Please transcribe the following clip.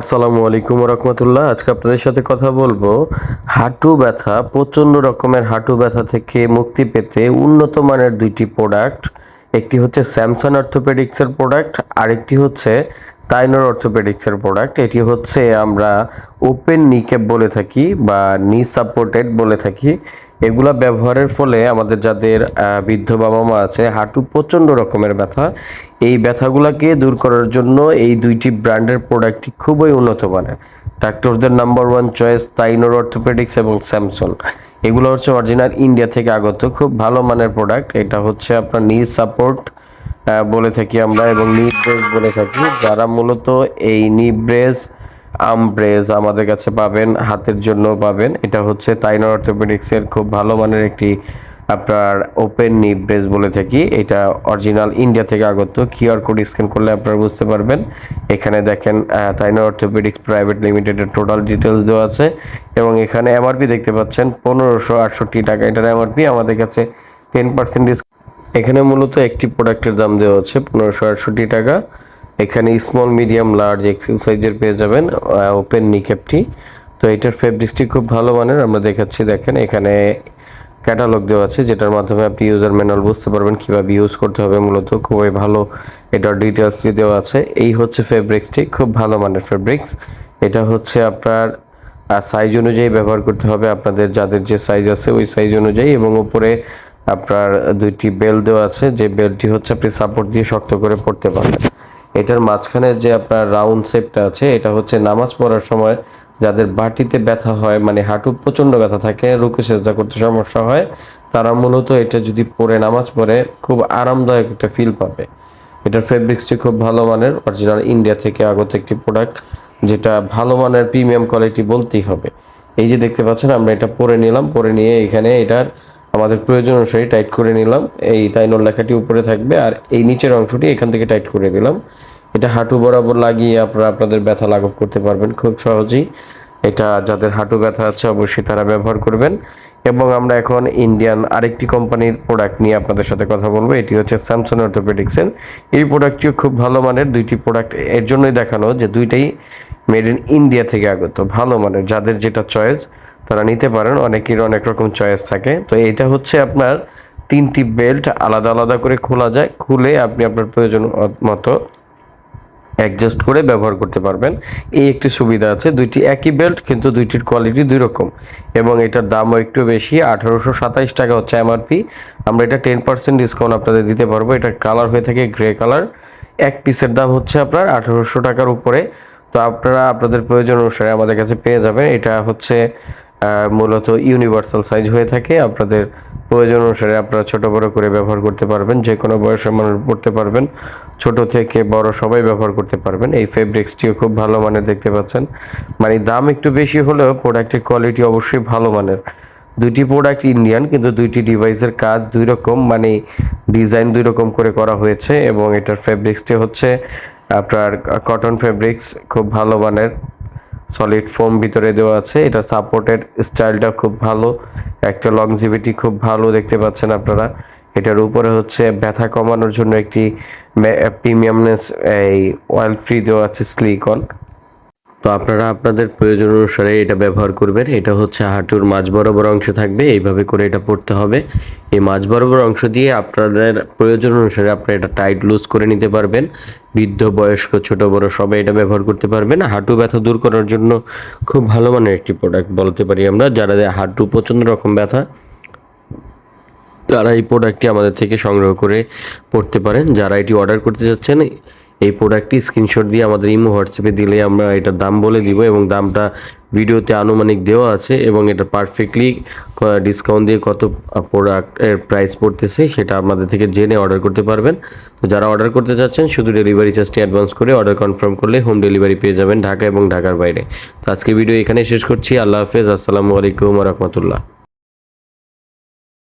আসসালামু আলাইকুম রহমতুল্লাহ আজকে আপনাদের সাথে কথা বলব। হাঁটু ব্যথা, প্রচণ্ড রকমের হাঁটু ব্যথা থেকে মুক্তি পেতে উন্নত মানের দুইটি প্রোডাক্ট। একটি হচ্ছে স্যামসাং অর্থোপেডিক্সের প্রোডাক্ট, আরেকটি হচ্ছে তাইনোর অর্থোপেডিক্সের প্রোডাক্ট। এটি হচ্ছে আমরা ওপেন নিকেপ বলে থাকি বা নি সাপোর্টেড বলে থাকি। এগুলা ব্যবহারের ফলে আমাদের যাদের বৃদ্ধ বাবা মা আছে, হাঁটু প্রচণ্ড রকমের ব্যথা। এই ব্যথাগুলোকে দূর করার জন্য এই দুইটি ব্র্যান্ডের প্রোডাক্টটি খুবই উন্নত মানের। ডাক্তারদের number one choice Tynor orthopaedics এবং স্যামসং এগুলো হচ্ছে অরিজিনাল ইন্ডিয়া থেকে আগত খুব ভালো মানের প্রোডাক্ট। এটা হচ্ছে আপনার নি সাপোর্ট বলে থাকি আমরা এবং নি ব্রেস বলে থাকি। যারা মূলত এই নি ব্রেস আম ব্রেস আমাদের কাছে পাবেন, হাতের জন্য পাবেন। এটা হচ্ছে তাইনোর অর্থোপেডিক্সের খুব ভালো মানের একটি আপনার ওপেন নি ব্রেস বলে থাকি। এটা অরিজিনাল ইন্ডিয়া থেকে আগত। কিউআর কোড স্ক্যান করলে আপনারা বুঝতে পারবেন। এখানে দেখেন তাইনোর অর্থোপেডিক্স প্রাইভেট লিমিটেডের টোটাল ডিটেলস দেওয়া আছে এবং এখানে এমআরপি দেখতে পাচ্ছেন, পনেরোশো আটষট্টি টাকা। এটার এমআরপি আমাদের কাছে টেন পার্সেন্ট এখানে মূলত একটি প্রোডাক্টের দাম দেওয়া আছে, পনেরোশো আটষট্টি টাকা। এখানে স্মল মিডিয়াম লার্জ এক্সেল সাইজের পেয়ে যাবেন ওপেন নিকেপটি তো এটার ফেব্রিক্সটি খুব ভালো মানের, আমরা দেখাচ্ছি, দেখেন, এখানে ক্যাটালগ দেওয়া আছে, যেটার মাধ্যমে আপনি ইউজার ম্যানুয়াল বুঝতে পারবেন কীভাবে ইউজ করতে হবে, মূলত খুবই ভালো এটার ডিটেলসটি দেওয়া আছে। এই হচ্ছে ফেব্রিক্সটি খুব ভালো মানের ফেব্রিক্স এটা হচ্ছে আপনার সাইজ অনুযায়ী ব্যবহার করতে হবে, আপনাদের যাদের যে সাইজ আছে, ওই সাইজ অনুযায়ী, এবং উপরে আপনার দুইটি বেল্ট দেওয়া আছে, যে বেল্টটি হচ্ছে আপনি সাপোর্ট দিয়ে শক্ত করে পড়তে পারবেন। এটার মাঝখানে যে আপনার রাউন্ড শেপটা আছে, এটা হচ্ছে নামাজ পড়ার সময় যাদের বাটিতে ব্যথা হয় মানে হাঁটু প্রচণ্ড ব্যথা থাকে, রুকু সেজদা করতে সমস্যা হয়, তারা মূলত এটা যদি পরে নামাজ পড়ে, খুব আরামদায়ক একটা ফিল পাবে। এটার ফেব্রিক্সটি খুব ভালো মানের অরিজিনাল ইন্ডিয়া থেকে আগত একটি প্রোডাক্ট যেটা ভালো মানের প্রিমিয়াম কোয়ালিটি বলতেই হবে। এই যে দেখতে পাচ্ছেন, আমরা এটা পরে নিলাম, পরে নিয়ে এখানে এটার আমাদের প্রয়োজন অনুসারে টাইট করে নিলাম। এই তাইনোর লেখাটি উপরে থাকবে আর এই নিচের অংশটি এখান থেকে টাইট করে দিলাম। এটা হাঁটু বরাবর লাগিয়ে আপনারা আপনাদের ব্যথা লাঘব করতে পারবেন খুব সহজেই। এটা যাদের হাঁটু ব্যথা আছে অবশ্যই তারা ব্যবহার করবেন। এবং আমরা এখন ইন্ডিয়ান আরেকটি কোম্পানির প্রোডাক্ট নিয়ে আপনাদের সাথে কথা বলব। এটি হচ্ছে স্যামসাং অর্থোপেডিক্সের এই প্রোডাক্টটিও খুব ভালো মানের। দুইটি প্রোডাক্টের জন্যই দেখানো যে দুইটাই মেড ইন ইন্ডিয়া থেকে আগত। ভালো মানের। যাদের যেটা চয়েস তারা নিতে পারেন, অনেকের অনেক রকম চয়েস থাকে। তো এটা হচ্ছে আপনার তিনটি বেল্ট আলাদা আলাদা করে খোলা যায়, খুলে আপনি আপনার প্রয়োজন মতো অ্যাডজাস্ট করে ব্যবহার করতে পারবেন। এই একটি সুবিধা আছে, দুইটি একই বেল্ট কিন্তু দুইটির কোয়ালিটি দুই রকম। এবং এটার দামও একটু বেশি, আঠারোশো সাতাইশ টাকা হচ্ছে এমআরপি আমরা এটা টেন পার্সেন্ট ডিসকাউন্ট আপনাদের দিতে পারব। এটার কালার হয়ে থাকে গ্রে কালার এক পিসের দাম হচ্ছে আপনার আঠারোশো টাকার উপরে। তো আপনারা আপনাদের প্রয়োজন অনুসারে আমাদের কাছে পেয়ে যাবেন। এটা হচ্ছে মূলত ইউনিভার্সাল সাইজ হয়ে থাকে। আপনাদের প্রয়োজন অনুসারে আপনারা ছোট বড় করে ব্যবহার করতে পারবেন। যে কোনো বয়সের মানুষ পড়তে পারবেন। ছোট থেকে বড় সবাই ব্যবহার করতে পারবেন। এই ফেব্রিক্সটিও খুব ভালো মানের দেখতে পাচ্ছেন। মানে দাম একটু বেশি হলেও প্রোডাক্টের কোয়ালিটি অবশ্যই ভালো মানের। দুইটি প্রোডাক্ট ইন্ডিয়ান কিন্তু দুইটি ডিভাইসের কাজ দুই রকম মানে ডিজাইন দুই রকম করে করা হয়েছে এবং এটার ফেব্রিক্সটি হচ্ছে আপনার কটন ফেব্রিক্স খুব ভালো মানের। সলিড ফোম ভিতরে দেওয়া আছে। এটা সাপোর্টের স্টাইলটা খুব ভালো। একটা লংজিভিটি খুব ভালো দেখতে পাচ্ছেন আপনারা। এটার উপরে হচ্ছে ব্যথা কমানোর জন্য একটি প্রিমিয়ামনেস এই অয়েল ফ্রি দেওয়া আছে স্লিকন তো আপনারা আপনাদের প্রয়োজন অনুসারে এটা ব্যবহার করবেন। এটা হচ্ছে হাঁটুর মাঝ বরাবর অংশ থাকবে, এইভাবে করে এটা পড়তে হবে। এই মাঝ বরাবর অংশ দিয়ে আপনাদের প্রয়োজন অনুসারে আপনারা এটা টাইট লুজ করে নিতে পারবেন। বৃদ্ধ, বয়স্ক, ছোট, বড় সবাই এটা ব্যবহার করতে পারবেন। হাঁটু ব্যথা দূর করার জন্য খুব ভালো মানের একটি প্রোডাক্ট বলতে পারি আমরা, যারা হাঁটু প্রচণ্ড রকম ব্যথা, তারা এই প্রোডাক্টটি আমাদের থেকে সংগ্রহ করে পড়তে পারেন। যারা এটি অর্ডার করতে যাচ্ছেন এই প্রোডাক্টটি স্ক্রিনশট দিয়ে আমাদের ইমো হোয়াটসঅ্যাপে দিলে আমরা এটার দাম বলে দিব এবং দামটা ভিডিওতে আনুমানিক দেওয়া আছে এবং এটা পারফেক্টলি ডিসকাউন্ট দিয়ে কত প্রোডাক্টের প্রাইস পড়তেছে সেটা আমাদের থেকে জেনে অর্ডার করতে পারবেন। তো যারা অর্ডার করতে যাচ্ছেন শুধু ডেলিভারি চার্জটি অ্যাডভান্স করে অর্ডার কনফার্ম করলে হোম ডেলিভারি পেয়ে যাবেন ঢাকা এবং ঢাকার বাইরে। তো আজকে ভিডিও এখানে শেষ করছি। আল্লাহ হাফেজ। আসসালামু আলাইকুম রহমতুল্লাহ।